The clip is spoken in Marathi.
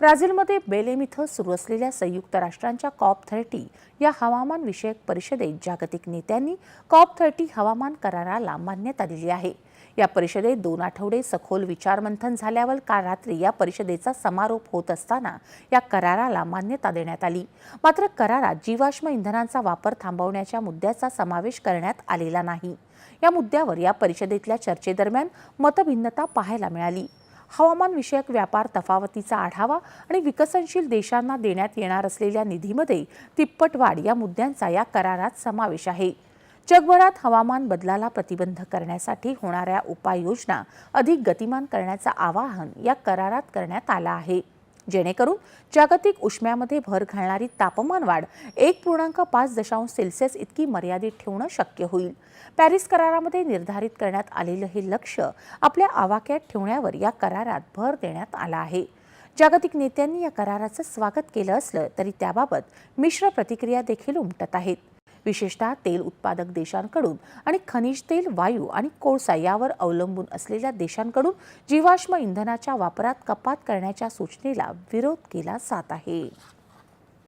ब्राझीलमध्ये बेलेम इथं सुरू असलेल्या संयुक्त राष्ट्रांच्या कॉप थर्टी या हवामान विषयक परिषदेत जागतिक नेत्यांनी कॉप थर्टी हवामान कराराला मान्यता दिली आहे. या परिषदेत दोन आठवडे सखोल विचारमंथन झाल्यावर काल रात्री या परिषदेचा समारोप होत असताना या कराराला मान्यता देण्यात आली. मात्र करारात जीवाश्म इंधनांचा वापर थांबवण्याच्या मुद्द्याचा समावेश करण्यात आलेला नाही. या मुद्द्यावर या परिषदेतल्या चर्चेदरम्यान मतभिन्नता पाहायला मिळाली. हवामान विषयक व्यापार तफावतीचा आढावा आणि विकसनशील देशांना देण्यात येणार असलेल्या निधीमध्ये तिप्पट वाढ या मुद्द्यांचा या करारात समावेश आहे. जगभरात हवामान बदलाला प्रतिबंध करण्यासाठी होणाऱ्या उपाययोजना अधिक गतिमान करण्याचं आवाहन या करारात करण्यात आलं आहे. जेणेकरून जागतिक उष्म्यामध्ये भर घालणारी तापमान वाढ एक पूर्णांक पाच दशांश सेल्सिअस इतकी मर्यादित ठेवणं शक्य होईल. पॅरिस करारामध्ये निर्धारित करण्यात आलेलं हे लक्ष्य आपल्या आवाक्यात ठेवण्यावर या करारात भर देण्यात आला आहे. जागतिक नेत्यांनी या कराराचं स्वागत केलं असलं तरी त्याबाबत मिश्र प्रतिक्रिया देखील उमटत आहेत. विशेषतः तेल उत्पादक देशांकडून आणि खनिज तेल वायू आणि कोळसा यावर अवलंबून असलेल्या देशांकडून जीवाश्म इंधनाच्या वापरात कपात करण्याच्या सूचनेला विरोध केला जात आहे.